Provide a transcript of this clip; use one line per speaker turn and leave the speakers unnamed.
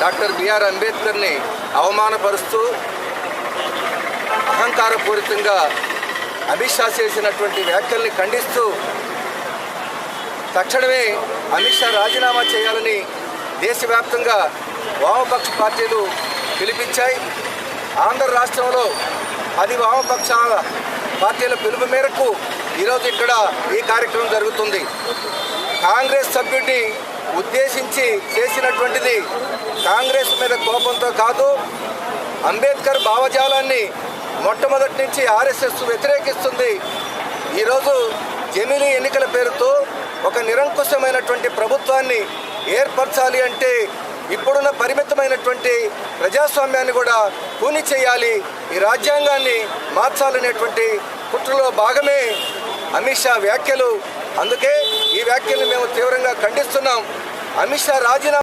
Doctor BR అంబేద్కర్ని అవమానపరుస్తూ అహంకారపూరితంగా అమిత్ షా చేసినటువంటి వ్యాఖ్యల్ని ఖండిస్తూ తక్షణమే అమిత్ షా రాజీనామా చేయాలని దేశవ్యాప్తంగా వామపక్ష పార్టీలు పిలిపించాయి. ఆంధ్ర రాష్ట్రంలో పది వామపక్ష పార్టీల పిలుపు మేరకు ఈరోజు ఇక్కడ ఈ కార్యక్రమం జరుగుతుంది. కాంగ్రెస్ సభ్యుడిని ఉద్దేశించి చేసినటువంటిది కాంగ్రెస్ మీద కోపంతో కాదు అంబేద్కర్ భావజాలాన్ని మొట్టమొదటి నుంచి ఆర్ఎస్ఎస్ వ్యతిరేకిస్తుంది. ఈరోజు జమిలీ ఎన్నికల పేరుతో ఒక నిరంకుశమైనటువంటి ప్రభుత్వాన్ని ఏర్పరచాలి అంటే ఇప్పుడున్న పరిమితమైనటువంటి ప్రజాస్వామ్యాన్ని కూడా పూని చేయాలి ఈ రాజ్యాంగాన్ని మార్చాలనేటువంటి కుట్రలో భాగమే అమిత్ షా వ్యాఖ్యలు. అందుకే ఈ వ్యాఖ్యలను మేము తీవ్రంగా ఖండిస్తున్నాం. అమిత్ షా రాజీనామా